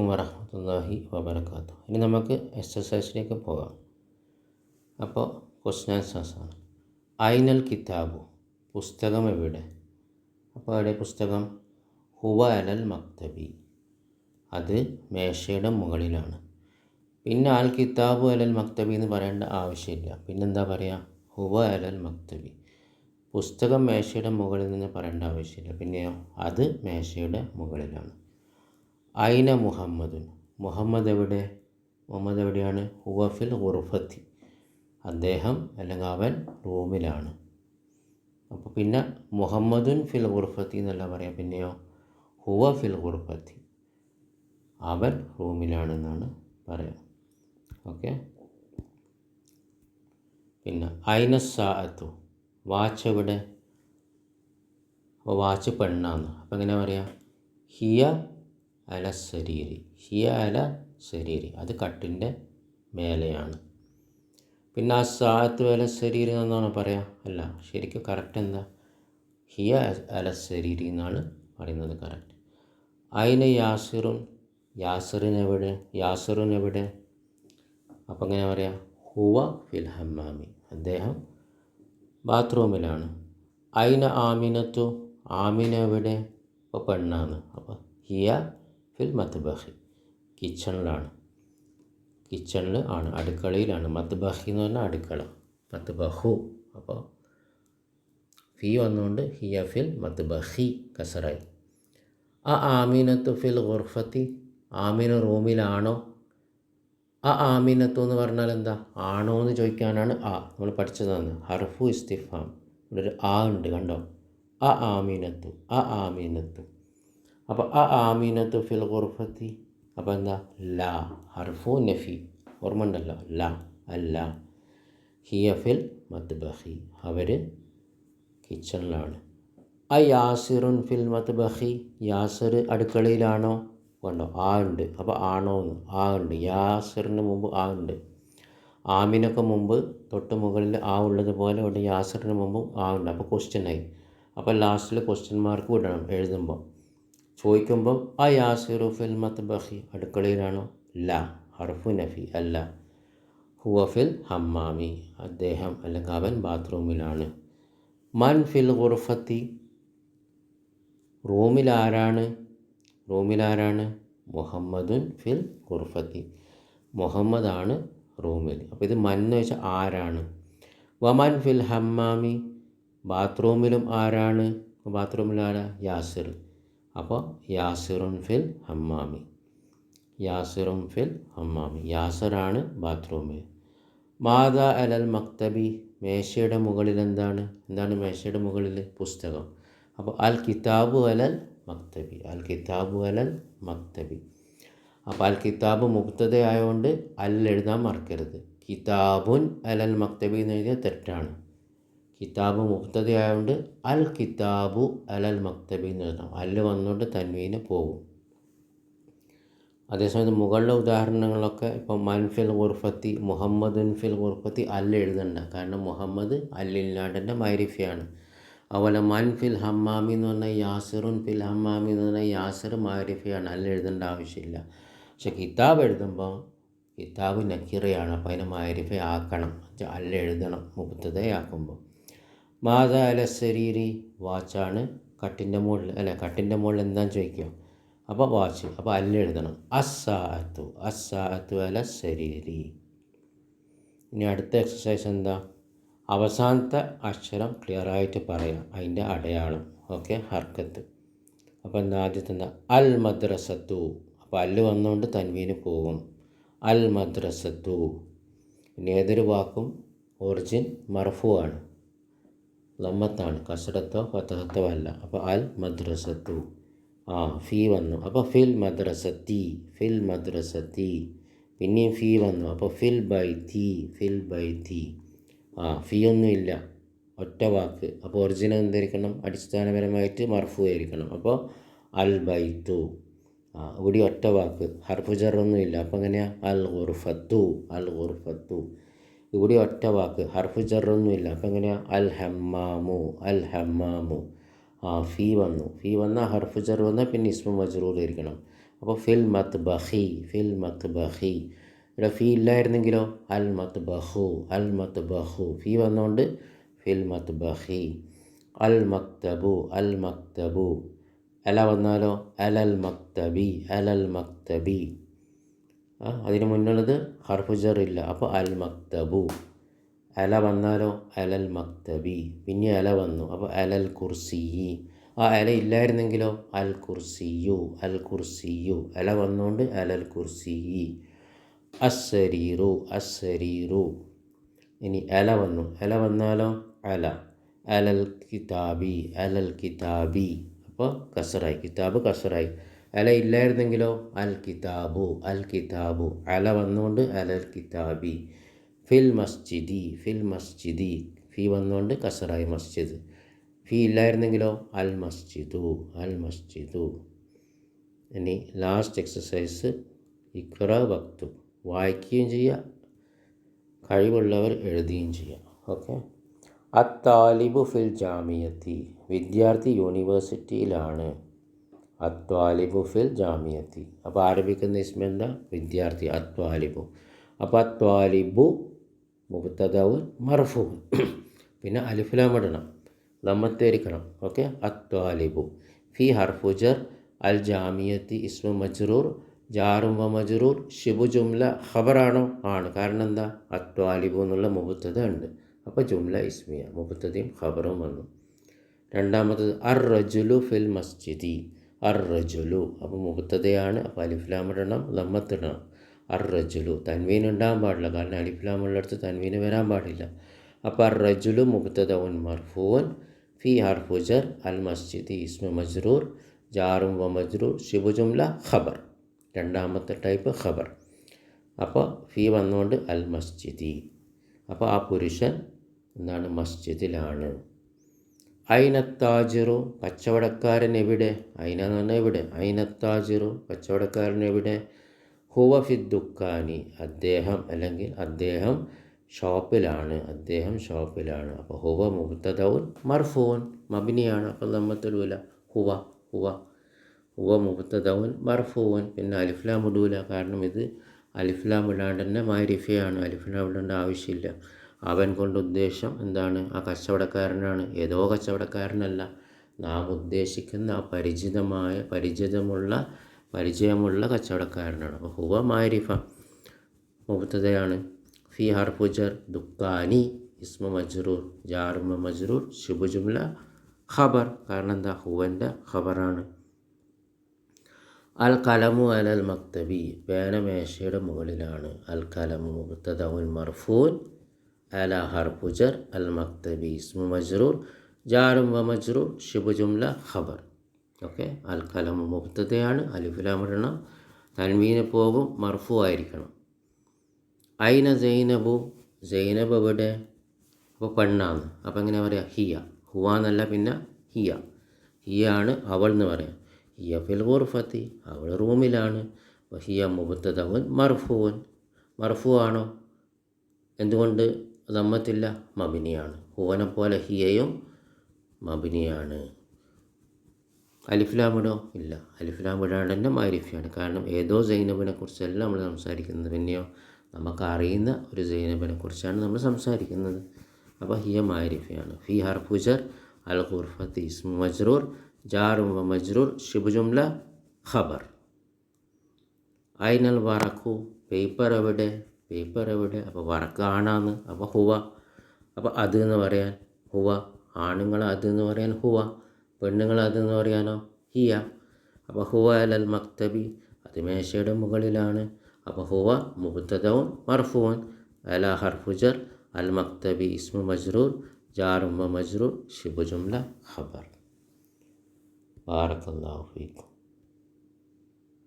വറഹമത്തല്ലാഹി വബർക്കാത്തു ഇനി നമുക്ക് എക്സസൈസിലേക്ക് പോകാം. അപ്പോൾ ക്വസ്റ്റ്യൻ ആൻസേഴ്സാണ് ഐനൽ കിതാബു പുസ്തകം എവിടെ? അപ്പോൾ അവിടെ പുസ്തകം? ഹുവ അലൽ മക്തബി. അത് മേശയുടെ മുകളിലാണ്. പിന്നെ അൽ കിതാബു അലൽ മക്തബി എന്ന് പറയേണ്ട ആവശ്യമില്ല. പിന്നെന്താ പറയുക ഹുവ അലൽ മക്തബി. പുസ്തകം മേശയുടെ മുകളിൽ നിന്ന് പറയേണ്ട ആവശ്യമില്ല. പിന്നെയോ അത് മേശയുടെ മുകളിലാണ്. ഐന മുഹമ്മദുൻ മുഹമ്മദ് എവിടെ? മുഹമ്മദ് എവിടെയാണ്? ഹുവഫിൽ ഗുർഫത്തി. അദ്ദേഹം അല്ലെങ്കിൽ അവൻ റൂമിലാണ്. അപ്പോൾ പിന്നെ മുഹമ്മദുൻ ഫിൽ ഗുർഫത്തി എന്നല്ല പറയാം. പിന്നെയോ? ഹുവ ഫിൽ ഗുർഫത്തി. അവൻ റൂമിലാണെന്നാണ് പറയാം. ഓക്കെ? പിന്നെ ഐന സാഅത്തു? വാച്ച് എവിടെ? അപ്പോൾ വാച്ച് പെണ്ണാന്ന്. അപ്പോൾ എങ്ങനെ പറയാം? ഹിയ അല ശരീരി ഹിയ അല ശരീരി അത് കട്ടിന്റെ മേലെയാണ്. പിന്നെ ആ സാത്ത് അല ശരീരി എന്നാണ് പറയാം? അല്ല ശരിക്കും കറക്റ്റ് എന്താ? ഹിയ അല ശരീരി എന്നാണ് പറയുന്നത് കറക്റ്റ് അതിന് യാസിറുൻ? യാസിറിനെവിടെ എവിടെ? അപ്പം എങ്ങനെ പറയാം? ഹുവ ഫിൽ ഹമ്മാമി. അദ്ദേഹം ബാത്റൂമിലാണ്. അയിന ആമിനത്തു? ആമിന എവിടെ ഇപ്പോൾ പെണ്ണാണ്. അപ്പോൾ ഹിയ ഫിൽ മത്ബഹി കിച്ചണിലാണ്. കിച്ചണിൽ ആണ് അടുക്കളയിലാണ്. മത്ബഹി എന്ന് പറഞ്ഞാൽ അടുക്കള മത്ബഹു അപ്പോൾ ഫി വന്നുകൊണ്ട് ഹിയ ഫിൽ മത്ബഹി കസറായി. ആ ആമീനത്തു ഫിൽ ഗുർഫത്തി ആമിന റൂമിലാണോ? ആ ആമീനത്തു എന്ന് പറഞ്ഞാൽ എന്താ? ആണോ എന്ന് ചോദിക്കാനാണ് ആ നമ്മൾ പഠിച്ചതാണ് ഹർഫു ഇസ്തിഫാം. ഇവിടെ ഒരു ആ ഉണ്ട് കണ്ടോ? ആ ആമീനത്തു ആ ആമീനത്തു. അപ്പോൾ ആ ആമീനത്ത് ഫിൽ ഖുർഫത്തി അപ്പോൾ എന്താ? ലാ. ഹർഫു നഫി. ഓർമ്മ ഉണ്ടല്ലോ ലാ. അല്ല. ഹിയ ഫിൽ മത്ബഹി. അവർ കിച്ചണിലാണ്. ആ യാസിറുൻ ഫിൽ മത്ബഹി. യാസിർ അടുക്കളയിലാണോ? കണ്ടോ ആ ഉണ്ട്. അപ്പോൾ ആണോ എന്ന്. ആ ഉണ്ട്. യാസിറിന് മുമ്പ് ആ ഉണ്ട്. ആമിനൊക്കെ മുമ്പ് തൊട്ട് മുകളിൽ ആ ഉള്ളതുപോലെ ഉണ്ട്. യാസറിന് മുമ്പും ആ ഉണ്ട്. അപ്പോൾ ക്വസ്റ്റ്യൻ ആയി. അപ്പോൾ ലാസ്റ്റിൽ ക്വസ്റ്റ്യൻ മാർക്ക് വിടണം എഴുതുമ്പോൾ ചോദിക്കുമ്പം ആ യാസിറു ഫിൽ മത്ബഹി അടുക്കളയിലാണോ? ല ഹർഫു നഫി അല്ല. ഹുവ ഫിൽ ഹമ്മാമി അദ്ദേഹം അല്ലെങ്കിൽ അവൻ ബാത്റൂമിലാണ്. മൻ ഫിൽ ഗുർഫത്തി റൂമിലാരാണ് റൂമിലാരാണ് മുഹമ്മദുൻ ഫിൽ ഗുർഫത്തി. മുഹമ്മദാണ് റൂമിൽ. അപ്പോൾ ഇത് മൻ എന്ന് വെച്ചാൽ ആരാണ്? വമൻ ഫിൽ ഹമ്മാമി ബാത്റൂമിലും ആരാണ്? ബാത്റൂമിൽ ആരാ? യാസിർ. അപ്പോൾ യാസിറുൻ ഫിൽ ഹമ്മാമി. യാസിറുൻ ഫിൽ ഹമ്മാമി. യാസിറാണ് ബാത്റൂമിൽ മാത അലൽ മക്തബി. മേശയുടെ മുകളിൽ എന്താണ്? എന്താണ് മേശയുടെ മുകളിൽ? പുസ്തകം. അപ്പോൾ അൽ കിതാബു അലൽ മക്തബി. അൽ കിതാബു അലൽ മക്തബി. അപ്പോൾ അൽ കിതാബ് മുക്തതയായതുകൊണ്ട് അൽ എഴുതാൻ മറക്കരുത്. കിതാബുൻ അലൽ മക്തബി എന്ന് എഴുതിയാൽ തെറ്റാണ്. കിതാബ് മുക്തതയായതുകൊണ്ട് അൽ കിതാബു അലൽ മക്തബി എന്ന് എഴുതാം അല്ല് വന്നുകൊണ്ട് തന്വീന് പോകും. അതേസമയത്ത് മുകളിലെ ഉദാഹരണങ്ങളൊക്കെ ഇപ്പോൾ മൻഫിൽ ഗുർഫത്തി മുഹമ്മദുൻ ഫിൽ ഗുർഫത്തി അല്ല് എഴുതണ്ട. കാരണം മുഹമ്മദ് അല്ലില്ലാണ്ടന്റെ മൈരിഫയാണ്. അതുപോലെ മൻഫിൽ ഹമ്മാമി എന്ന് പറഞ്ഞാൽ യാസിറുൻ ഫിൽ ഹമ്മാമി എന്ന് പറഞ്ഞാൽ യാസിർ മാരിഫയാണ്. അല്ല എഴുതേണ്ട ആവശ്യമില്ല. പക്ഷെ കിതാബ് എഴുതുമ്പോൾ കിതാബ് നക്കിറയാണ്. അപ്പോൾ അതിനെ മാരിഫ ആക്കണം. അല്ല എഴുതണം. മുക്തതയാക്കുമ്പോൾ മാതാ അല ശരീരി വാച്ചാണ് കട്ടിന്റെ മുകളിൽ അല്ല കട്ടിന്റെ മുകളിൽ എന്താണെന്ന് ചോദിക്കുക? അപ്പോൾ വാച്ച് അപ്പോൾ അല്ല എഴുതണം. അസാത്തു അസ്സാഅത്തു അല ശരീരി ഇനി അടുത്ത എക്സസൈസ് എന്താ? അവസാനത്തെ അക്ഷരം ക്ലിയറായിട്ട് പറയാം അതിന്റെ അടയാളം ഓക്കെ ഹർക്കത്ത്. അപ്പോൾ എന്താ ആദ്യത്തെ എന്താ? അൽ മദ്രസത്തു അപ്പോൾ അല്ല് വന്നുകൊണ്ട് തൻവീന് പോകും. അൽ മദ്രസത്തു പിന്നെ ഏതൊരു വാക്കും ഒറിജിൻ മർഫു ആണ് ലമ്മത്താണ് കസടത്തോ ഫത്തഹത്തോ അല്ല. അപ്പോൾ അൽ മദ്രസത്തു ആ ഫീ വന്നു. അപ്പോൾ ഫിൽ മദ്രസത്തി ഫിൽ മദ്രസത്തി പിന്നെയും ഫീ വന്നു. അപ്പോൾ ഫിൽ ബൈ തീ ഫിൽ ബൈ തീ ആ ഫീ ഒന്നുമില്ല ഒറ്റ വാക്ക്. അപ്പോൾ ഒറിജിനൽ എന്തായിരിക്കണം അടിസ്ഥാനപരമായിട്ട് മർഫു ആയിരിക്കണം അപ്പോൾ അൽ ബൈത്തു ആ ഇവിടെ ഒറ്റ വാക്ക്. ഹർഫുജർ ഒന്നുമില്ല അപ്പോൾ എങ്ങനെയാ? അൽ ഗുർഫത്തു അൽ ഗുർഫത്തു ഇവിടെ ഒറ്റ വാക്ക്. ഹർഫ് ഒന്നുമില്ല അപ്പം എങ്ങനെയാണ് അൽ ഹമ്മാമു അൽ ഹമ്മാമു ആ ഫീ വന്നു. ഫീ വന്നാൽ ഹർഫുജർ വന്നാൽ പിന്നെ ഇസ്മു മജ്റൂർ ഇരിക്കണം അപ്പോൾ ഫിൽ മത്ത് ബഹി ഫിൽ മത്ത് ബഹി ഇവിടെ ഫീ ഇല്ലായിരുന്നെങ്കിലോ? അൽ മത്ത് ബഹു അൽ മത്ത് ബഹു ഫീ വന്നുകൊണ്ട് ഫിൽ മത്ത് ബഹി അൽ മക്തബു അൽ മക്തബു. അല വന്നാലോ? അലൽ മക്തബി അലൽ മക്തബി. അതിന് മുന്നുള്ളത് ഹർഫുജർ ഇല്ല അപ്പോൾ അൽ മക്തബു. അല വന്നാലോ? അലൽ മക്തബി. പിന്നെ അല വന്നു. അപ്പോൾ അലൽ കുർസി ആ അല ഇല്ലായിരുന്നെങ്കിലോ? അൽ കുർസിയു. അൽ കുർസിയു. അല വന്നുകൊണ്ട് അലൽ കുർസി അസ്സരീറു. അസ്സരീറു. ഇനി അല വന്നു. അല വന്നാലോ? അല. അലൽ കിതാബി. അലൽ കിതാബി. അപ്പോൾ കസറായി. കിതാബ് കസറായി. അല ഇല്ലായിരുന്നെങ്കിലോ? അൽ കിതാബു അൽ കിതാബു അല വന്നുകൊണ്ട് അലൽ കിതാബി ഫിൽ മസ്ജിദി ഫിൽ മസ്ജിദി. ഫി വന്നുകൊണ്ട് കസറായി മസ്ജിദ്. ഫി ഇല്ലായിരുന്നെങ്കിലോ? അൽ മസ്ജിദു അൽ മസ്ജിദു. ഇനി ലാസ്റ്റ് എക്സസൈസ് ഇക്ര വക്തു. വായിക്കുകയും ചെയ്യുക. കഴിവുള്ളവർ എഴുതുകയും ചെയ്യുക. ഓക്കെ അത്താലിബു ഫിൽ ജാമിയത്തി. വിദ്യാർത്ഥി യൂണിവേഴ്സിറ്റിയിലാണ്. അത്വാലിബു ഫിൽ ജാമിയത്തി. അപ്പോൾ ആരംഭിക്കുന്ന ഇസ്മെന്ത വിദ്യാർത്ഥി അത്വാലിബു അപ്പോൾ അത്വാലിബു മുബത്തദാവ് മർഫു പിന്നെ അലിഫുലാമിടണം ലമ്മത്തേരിക്കണം ഓക്കെ? അത്വാലിബു ഫി ഹർഫുജർ അൽ ജാമിയത്തി ഇസ്മ മജ്റൂർ. ജാറും വ മജ്റൂർ. ഷിബു ജുംല ഖബറാണോ? ആണ്. കാരണം എന്താ? അത്വാലിബു എന്നുള്ള മുബത്തത ഉണ്ട്. അപ്പോൾ ജുംല ഇസ്മിയ. മുബത്തതയും ഖബറും വന്നു. രണ്ടാമത്തത് അർ റജുലു ഫിൽ മസ്ജിദി. അർ റജുലു അപ്പോൾ മുബത്തതയാണ് അപ്പോൾ അലിഫ്ലാമിടണം ലമ്മത്തിടണം. അർ റജുലു തൻവീൻ ഉണ്ടാകാൻ പാടില്ല. കാരണം അലിഫ്ലാം ഉള്ളിടത്ത് തൻവീന് വരാൻ പാടില്ല. അപ്പോൾ അർ റജുലു ഉൻ മർഫൂൻ ഫി ഹർഫുജർ അൽ മസ്ജിദ് ഇസ്മ മജ്റൂർ ജാറും വ മജ്റൂർ ഷിബു ജുംല ഖബർ. രണ്ടാമത്തെ ടൈപ്പ് ഖബർ. അപ്പോൾ ഫി വന്നുകൊണ്ട് അൽ മസ്ജിദി. അപ്പോൾ ആ പുരുഷൻ എന്താണ്? മസ്ജിദിലാണ്. ഐനത്താജിറു കച്ചവടക്കാരൻ എവിടെ? അയിന എന്ന് പറഞ്ഞാൽ എവിടെ? അയിനത്താജിറു കച്ചവടക്കാരൻ എവിടെ? ഹുവ ഫിദ്ദുക്കാനി അദ്ദേഹം അല്ലെങ്കിൽ അദ്ദേഹം ഷോപ്പിലാണ്. അദ്ദേഹം ഷോപ്പിലാണ്. അപ്പോൾ ഹുവ മുബ്തദൗൻ മർഫൂൻ മബിനിയാണ്. അപ്പോൾ നമ്മത്തിടൂല ഹുവ ഹുവ. ഹുവ മുബ്തദൗൻ മർഫൂൻ പിന്നെ അലിഫ്ലാം ഇടൂല. കാരണം ഇത് അലിഫ്ലാം ഇടാണ്ട് തന്നെ മാരിഫയാണ്. അലിഫ്ലാം ഇടേണ്ട ആവശ്യമില്ല. അവൻ കൊണ്ട് ഉദ്ദേശം എന്താണ്? ആ കച്ചവടക്കാരനാണ്. ഏതോ കച്ചവടക്കാരനല്ല. നാം ഉദ്ദേശിക്കുന്ന ആ പരിചിതമായ പരിചിതമുള്ള പരിചയമുള്ള കച്ചവടക്കാരനാണ്. അപ്പോൾ ഹുവ മാരിഫ മുബത്തതയാണ് ഫി ഹർഫുജർ ദുക്കാനി ഇസ്മ മജ്റൂർ ജാർമ മജ്റൂർ ശുഭജുംല ഖബർ. കാരണം എന്താ? ഹുവന്റെ ഖബറാണ്. അൽ കലമു അലൽ മക്തബി പേനമേശയുടെ മുകളിലാണ്. അൽ കലമു മുബത്തദുൻ മർഫൂൻ. അല ഹർഫുജർ അൽ മക്തബി ഇസ്മു മജ്റൂർ ജാറും വ മജ്റൂർ ശുഭജുംല ഖബർ ഓക്കെ അൽ കലമു മുബത്തതയാണ് അലിഫുലാമിടണം തൻവീന് പോകും മർഫു ആയിരിക്കണം. ഐന സൈനബു സൈനബ് എവിടെ? അപ്പോൾ പെണ്ണാന്ന്. അപ്പോൾ എങ്ങനെ പറയാം? ഹിയ. ഹുവ എന്നല്ല പിന്നെ ഹിയ. ഹിയ ആണ് അവൾ എന്ന് പറയാം. ഹിയ ഫിൽ ഗുർഫത്തി. അവൾ റൂമിലാണ്. ഹിയ മുബത്തതവൻ മർഫുവൻ മർഫു ആണോ? എന്തുകൊണ്ട്? ദമ്മത്തില്ല മബിനിയാണ്. പോലെ ഹിയയും മബിനിയാണ്. അലിഫ്ലാമിടോ? ഇല്ല. അലിഫ്ലാം ഇടാണ്ട് തന്നെ മാരിഫിയാണ്. കാരണം ഏതോ സൈനബിനെ കുറിച്ചല്ല നമ്മൾ സംസാരിക്കുന്നത്. പിന്നെയോ നമുക്കറിയുന്ന ഒരു സൈനബിനെ കുറിച്ചാണ് നമ്മൾ സംസാരിക്കുന്നത്. അപ്പോൾ ഹിയ മാരിഫിയാണ്. ഫി ഹർഫുജർ അൽ ഖുർഫത്ത് ഇസ്മു മജ്റൂർ ജാറും വ മജ്റൂർ ഷിബുജുംല ഖബർ. ഐനൽ വറക്കു പേപ്പർ എവിടെ? പേപ്പർ എവിടെ? അപ്പോൾ ആണാന്ന്. അപ്പോൾ ഹുവ. അപ്പോൾ അത് എന്ന് പറയാൻ ഹുവ. ആണുങ്ങൾ അത് എന്ന് പറയാൻ ഹുവ. പെണ്ണുങ്ങൾ അത് എന്ന് പറയാനോ? ഹിയ. അപ്പോൾ ഹുവ അലൽ മക്തബി. അത് മേശയുടെ മുകളിലാണ്. അപ്പോൾ ഹുവ മുബത്തദൗൻ മർഫുവൻ അല ഹർഫുജർ അൽ മക്തബി ഇസ്മു മജ്റൂർ. ജാറുമ്മ മജ്റൂർ. ഷിബു ജുംല ഖബർ. ബാറക്കല്ലാഹു ഫീക്കും.